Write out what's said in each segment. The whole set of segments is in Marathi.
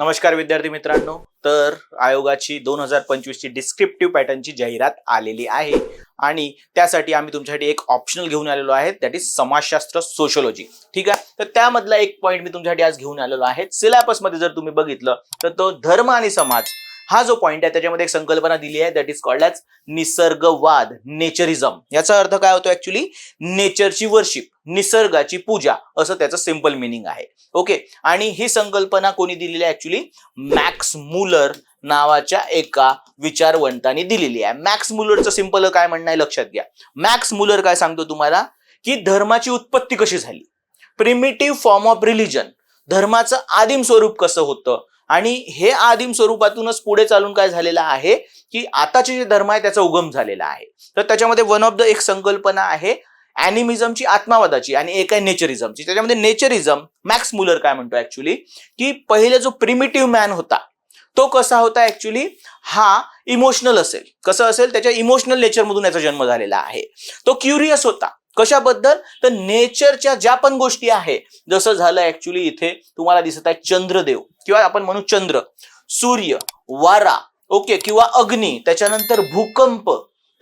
नमस्कार विद्यार्थी मित्रांनो. तर आयोगाची दोन हजार पंचवीसची डिस्क्रिप्टिव्ह पॅटर्नची जाहिरात आलेली आहे. आणि त्यासाठी आम्ही तुमच्यासाठी एक ऑप्शनल घेऊन आलेलो आहे. दॅट इज समाजशास्त्र सोशोलॉजी ठीक आहे? तर त्यामधला एक पॉईंट मी तुमच्यासाठी आज घेऊन आलेलो आहे. सिलॅबसमध्ये जर तुम्ही बघितलं तर तो धर्म आणि समाज हा जो पॉईंट आहे त्याच्यामध्ये एक संकल्पना दिली आहे दॅट इज कॉल्ड ॲज निसर्गवाद नेचरिझम याचा अर्थ काय होतो ऍक्च्युली नेचरची वर्शिप निसर्गाची पूजा असं त्याचं सिंपल मिनिंग आहे. ओके आणि ही संकल्पना कोणी दिलेली आहे ऍक्च्युली मॅक्स मुलर नावाच्या एका विचारवंताने दिलेली आहे. मॅक्स मुलरचं सिंपल काय म्हणणं आहे? लक्षात घ्या. मॅक्स मुलर काय सांगतो तुम्हाला? की धर्माची उत्पत्ती कशी झाली? प्रिमिटिव्ह फॉर्म ऑफ रिलिजन धर्माचं आदिम स्वरूप कसं होतं? आणि हे आदिम स्वरूपातूनच पुढे चालून काय झालेलं आहे की आताचे जे धर्म आहे त्याचा उगम झालेला आहे. तर त्याच्यामध्ये वन ऑफ द एक संकल्पना आहे अॅनिमिझमची आत्मावादाची आणि एक आहे नेचरिझमची त्याच्यामध्ये नेचरिझम मॅक्स मुलर काय म्हणतो ऍक्च्युली की पहिले जो प्रिमिटिव्ह मॅन होता तो कसा होता ऍक्च्युली हा इमोशनल असेल. कसं असेल? त्याच्या इमोशनल नेचरमधून याचा जन्म झालेला आहे. तो क्युरियस होता. कशाबद्दल? तर नेचरच्या ज्या पण गोष्टी आहे जसं झालं ऍक्च्युली इथे तुम्हाला दिसत आहे चंद्रदेव किंवा आपण म्हणू चंद्र सूर्य वारा ओके किंवा अग्नी त्याच्यानंतर भूकंप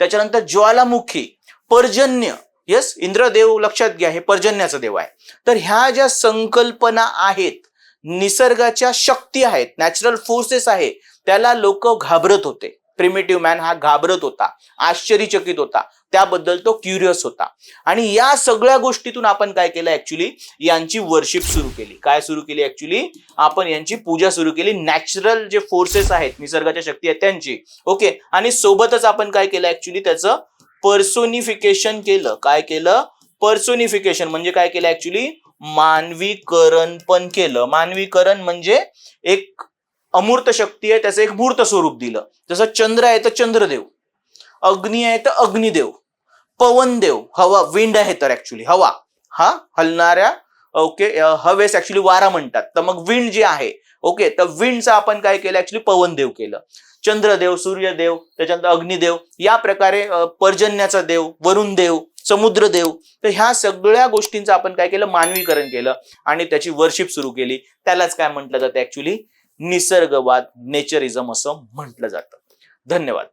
त्याच्यानंतर ज्वालामुखी पर्जन्य येस इंद्रदेव लक्षात घ्या हे पर्जन्याचं देव आहे. तर ह्या ज्या संकल्पना आहेत निसर्गाच्या शक्ती आहेत नॅचरल फोर्सेस आहे त्याला लोक घाबरत होते. प्रिमेटिव्ह मॅन हा घाबरत होता आश्चर्यचकित होता त्याबद्दल तो क्युरियस होता. आणि या सगळ्या गोष्टीतून आपण काय केलं ऍक्च्युली यांची वर्शिप सुरू केली. काय सुरू केली ऍक्च्युली आपण यांची पूजा सुरू केली. नॅचरल जे फोर्सेस आहेत निसर्गाच्या शक्ती आहेत त्यांची. ओके आणि सोबतच आपण काय केलं ऍक्च्युली त्याचं पर्सोनिफिकेशन केलं. काय केलं? पर्सोनिफिकेशन म्हणजे काय केलं ऍक्च्युली मानवीकरण पण केलं. मानवीकरण म्हणजे एक अमूर्त शक्ती आहे त्याचं एक मूर्त स्वरूप दिलं. जसं चंद्र आहे तर चंद्रदेव. अग्नी आहे तर अग्निदेव. पवनदेव हवा विंड आहे तर ऍक्च्युली हवा. हा हलणाऱ्या ओके हवेस ऍक्च्युली वारा म्हणतात. तर मग विंड जे आहे ओके तर विंडचं आपण काय केलं? ऍक्च्युली पवनदेव केलं. चंद्रदेव सूर्यदेव त्याच्यानंतर अग्निदेव या प्रकारे पर्जन्याचा देव वरुण देव समुद्रदेव तर ह्या सगळ्या गोष्टींचं आपण काय केलं? मानवीकरण केलं. आणि त्याची वर्शिप सुरू केली. त्यालाच काय म्हटलं जातं ऍक्च्युली निसर्गवाद नेचरिझम असं म्हटलं जातं. धन्यवाद.